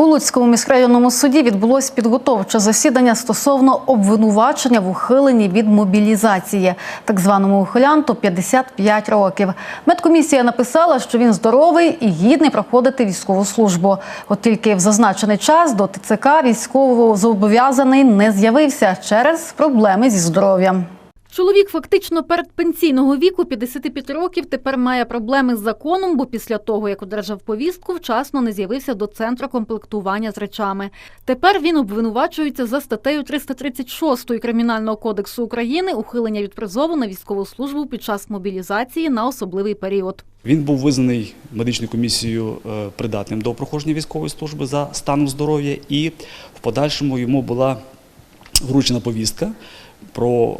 У Луцькому міськрайонному суді відбулось підготовче засідання стосовно обвинувачення в ухиленні від мобілізації, так званому ухилянту 55 років. Медкомісія написала, що він здоровий і гідний проходити військову службу. От тільки в зазначений час до ТЦК військовозобов'язаний не з'явився через проблеми зі здоров'ям. Чоловік фактично передпенсійного віку 55 років тепер має проблеми з законом, бо після того, як одержав повістку, вчасно не з'явився до центру комплектування з речами. Тепер він обвинувачується за статтею 336 Кримінального кодексу України ухилення від призову на військову службу під час мобілізації на особливий період. Він був визнаний медичною комісією е, придатним до проходження військової служби за станом здоров'я, і в подальшому йому була вручена повістка, про,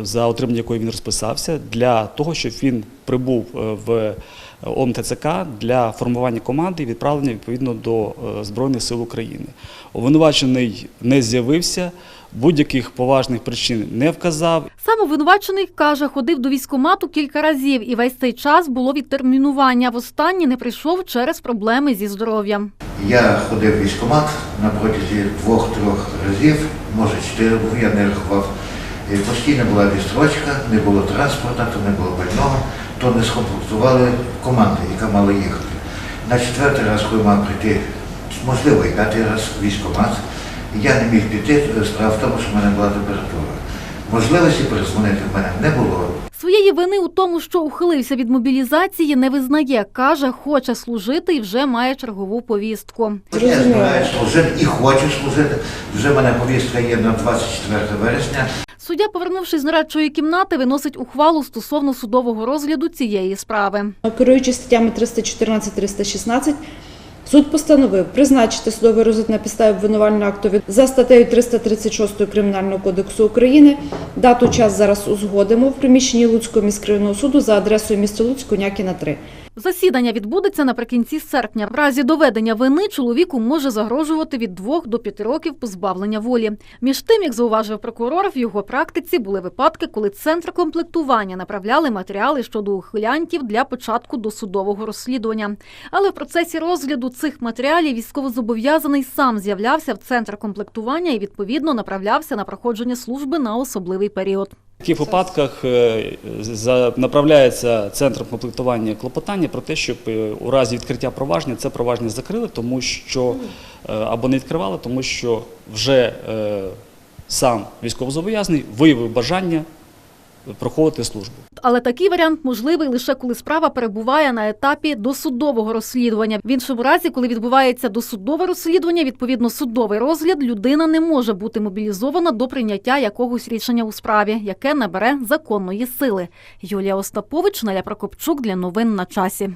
е, за отримання якої він розписався, для того, щоб він прибув е, в ОМТЦК для формування команди і відправлення відповідно до е, Збройних сил України. Обвинувачений не з'явився, будь-яких поважних причин не вказав Сам обвинувачений каже, ходив до військкомату кілька разів, і весь цей час було відтермінування. Востаннє не прийшов через проблеми зі здоров'ям. Я ходив в військкомат на протязі двох-трьох разів, може чотири був, я не рахував. Постійно була відстрочка, не було транспорту, то не було больного, то не скомплектували команди, яка мала їхати. На четвертий раз, коли мав прийти, можливо, і п'ятий раз військомат, я не міг піти, справа в тому, що в мене була температура. Можливості перезвонити в мене не було. Своєї вини у тому, що ухилився від мобілізації, не визнає. Каже, хоче служити і вже має чергову повістку. Я збираюсь служити і хочу служити. Вже в мене повістка є на 24 вересня. Суддя, повернувшись з нарадчої кімнати, виносить ухвалу стосовно судового розгляду цієї справи. Керуючи статтями 314-316, суд постановив призначити судовий розгляд на підставі обвинувального акту за статтею 336 Кримінального кодексу України. Дату час зараз узгодимо в приміщенні Луцького міськрайонного суду за адресою міста Луцьк, Конякіна 3. Засідання відбудеться наприкінці серпня. В разі доведення вини чоловіку може загрожувати від 2 до 5 років позбавлення волі. Між тим, як зауважив прокурор, в його практиці були випадки, коли центр комплектування направляли матеріали щодо ухилянтів для початку досудового розслідування. Але в процесі розгляду цих матеріалів військовозобов'язаний сам з'являвся в центр комплектування і відповідно направлявся на проходження служби на особливий період. В таких випадках е, направляється центром комплектування клопотання про те, щоб е, у разі відкриття провадження це провадження закрили, тому що е, або не відкривали, тому що вже сам військовозобов'язаний виявив бажання проходити службу. Але такий варіант можливий лише коли справа перебуває на етапі досудового розслідування. В іншому разі, коли відбувається досудове розслідування, відповідно судовий розгляд, людина не може бути мобілізована до прийняття якогось рішення у справі, яке набере законної сили. Юлія Остапович, Наля Прокопчук для новин на часі.